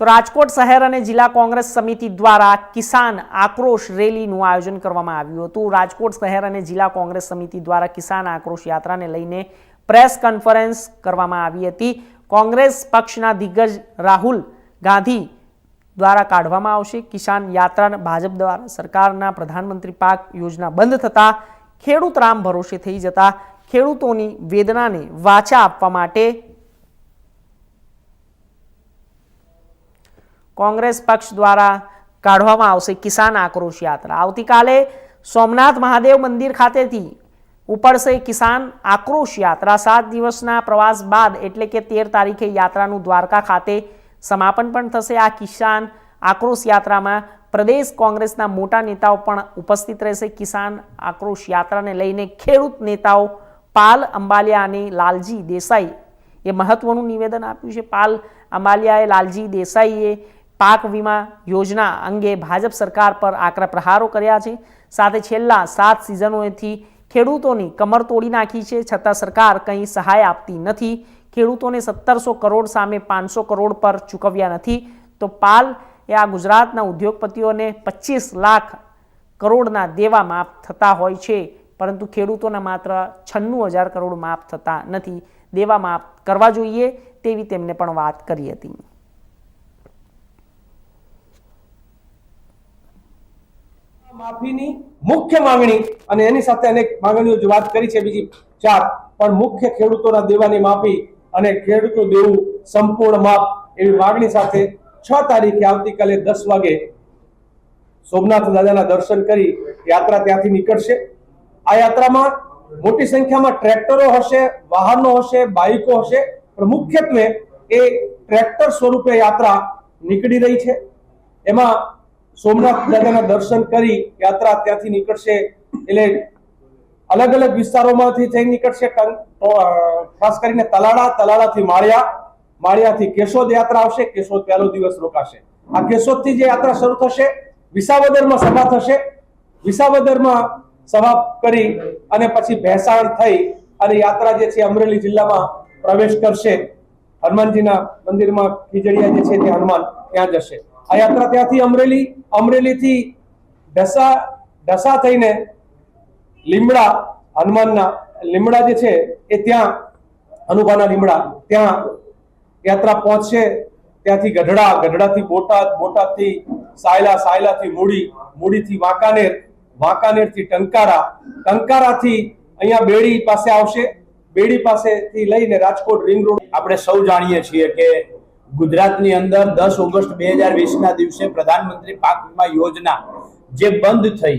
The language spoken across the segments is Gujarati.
તો રાજકોટ શહેર અને જિલ્લા કોંગ્રેસ સમિતિ દ્વારા કિસાન આક્રોશ રેલીનું આયોજન કરવામાં આવ્યું હતું. રાજકોટ શહેર અને જિલ્લા કોંગ્રેસ સમિતિ દ્વારા કિસાન આક્રોશ યાત્રાને લઈને પ્રેસ કોન્ફરન્સ કરવામાં આવી હતી. કોંગ્રેસ પક્ષના દિગ્ગજ રાહુલ ગાંધી દ્વારા કાઢવામાં આવશે. કિસાન યાત્રા ભાજપ દ્વારા સરકારના પ્રધાનમંત્રી પાક યોજના બંધ થતાં ખેડૂત રામ ભરોસે થઈ જતા ખેડૂતોની વેદનાને વાચા આપવા માટે કોંગ્રેસ પક્ષ દ્વારા કાઢવામાં આવશે કિસાન આક્રોશ યાત્રા. આવતીકાલે સોમનાથ મહાદેવ મંદિર ખાતેથી ઉપડશે કિસાન આક્રોશ યાત્રા. સાત દિવસના પ્રવાસ બાદ એટલે કે તેર તારીખે યાત્રાનું દ્વારકા ખાતે સમાપન પણ થશે. આ કિસાન આક્રોશ યાત્રામાં પ્રદેશ કોંગ્રેસના મોટા નેતાઓ પણ ઉપસ્થિત રહેશે. કિસાન આક્રોશ યાત્રાને લઈને ખેડૂત નેતાઓ પાલ અંબાલિયા અને લાલજી દેસાઈ એ મહત્વનું નિવેદન આપ્યું છે. પાલ અંબાલિયાએ લાલજી દેસાઈએ પાક વીમા યોજના અંગે ભાજપ સરકાર પર આકરા પ્રહારો કર્યા છે. સાથે છેલ્લા સાત સિઝનોથી ખેડૂતોની કમર તોડી નાખી છે. છતાં સરકાર કંઈ સહાય આપતી નથી. ખેડૂતોને સત્તરસો કરોડ સામે પાંચસો કરોડ પર ચૂકવ્યા નથી. તો પાલ એ આ ગુજરાતના ઉદ્યોગપતિઓને પચીસ લાખ કરોડના દેવા માફ થતા હોય છે. પરંતુ ખેડૂતોના માત્ર છન્નું હજાર કરોડ માફ થતા નથી. દેવા માફ કરવા જોઈએ તેવી તેમને પણ વાત કરી હતી. માફીની મુખ્ય માંગણી અને એની સાથે અનેક માંગણીઓ જે વાત કરી છે બીજી ચાર, પણ મુખ્ય ખેડૂતોના દેવાની માફી અને ખેડૂતનું દેવું સંપૂર્ણ માફ એવી માંગણી સાથે છ તારીખે આવતીકાલે દસ વાગે સોમનાથ દાદાના દર્શન કરી યાત્રા ત્યાંથી નીકળશે. આ યાત્રામાં મોટી સંખ્યામાં ટ્રેક્ટરો હશે, વાહનો હશે, બાઇકો હશે, પણ મુખ્યત્વે એ ટ્રેક્ટર સ્વરૂપે યાત્રા નીકળી રહી છે. એમાં સોમનાથ દાદાના દર્શન કરી યાત્રા ત્યાંથી નીકળશે. એટલે અલગ અલગ વિસ્તારોમાંથી થઈ નીકળશે ખાસ કરીને તલાળા, તલાળાથી માળિયા, માળિયાથી કેશોદ યાત્રા આવશે. કેશોદ પહેલો દિવસ રોકાશે. આ કેશોદથી જે યાત્રા શરૂ થશે, વિસાવદરમાં સભા થશે. વિસાવદરમાં સભા કરી અને પછી ભેસાણ થઈ અને યાત્રા જે છે અમરેલી જિલ્લામાં પ્રવેશ કરશે. હનુમાનજીના મંદિરમાં ખીજડીયા જે છે તે હનુમાન ત્યાં જશે. આ યાત્રા ત્યાંથી અમરેલી, અમરેલીથી ઢસા ઢસા થઈને લીમડા, હનુમાનના લીમડા જે છે, એ ત્યાં અનુભાના લીમડા, ત્યાં યાત્રા પહોંચશે. ત્યાંથી ગઢડા, ગઢડાથી બોટાદ, બોટાદથી સાયલા, સાયલાથી મૂડી, મૂડીથી વાંકાનેર, વાંકાનેરથી ટંકારા. ટંકારાથી અહીંયા બેડી પાસે આવશે. બેડી પાસેથી લઈને રાજકોટ રિંગ રોડ આપણે સૌ જાણીએ છીએ કે ગુજરાતની અંદર દસ ઓગસ્ટ બે હજાર વીસના દિવસે પ્રધાનમંત્રી પાક વીમા યોજના જે બંધ થઈ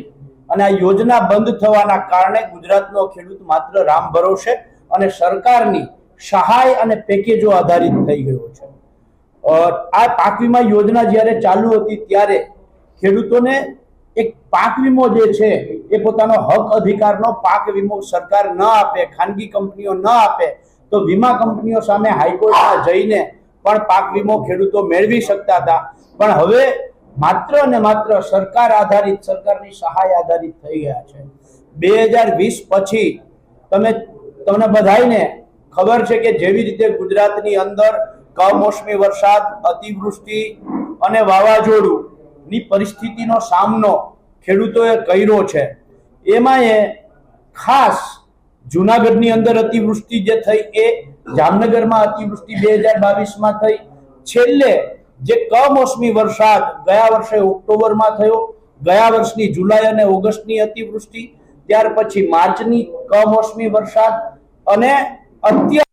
અને આ યોજના બંધ થવાના કારણે ગુજરાતનો ખેડૂત માત્ર રામ ભરોસે અને સરકારની સહાય અને પેકેજો આધારિત થઈ ગયો છે. આ પાક વીમા યોજના જ્યારે ચાલુ હતી ત્યારે ખેડૂતોને એક પાક વીમો જે છે એ પોતાનો હક અધિકારનો પાક વીમો સરકાર ન આપે, ખાનગી કંપનીઓ ન આપે, તો વીમા કંપનીઓ સામે હાઈકોર્ટમાં જઈને પણ પાક વીમો ખેડૂતો મેળવી શકતા હતા. પણ હવે માત્ર ને માત્ર સરકાર આધારિત, સરકારની સહાય આધારિત થઈ ગયા છે. બે હજાર વીસ પછી તમે, તમને બધાને ખબર છે કે જેવી રીતે ગુજરાતની અંદર કમોસમી વરસાદ, અતિવૃષ્ટિ અને વાવાઝોડું ની પરિસ્થિતિનો સામનો ખેડૂતોએ કર્યો છે. એમાં એ ખાસ જુનાગઢની અંદર અતિવૃષ્ટિ જે થઈ એ જામનગરમાં અતિવૃષ્ટિ બે હજાર બાવીસમાં થઈ. છેલ્લે જે કમોસમી વરસાદ ગયા વર્ષે ઓક્ટોબરમાં થયો, ગયા વર્ષની જુલાઈ અને ઓગસ્ટની અતિવૃષ્ટિ, ત્યાર પછી માર્ચની કમોસમી વરસાદ અને અત્યાર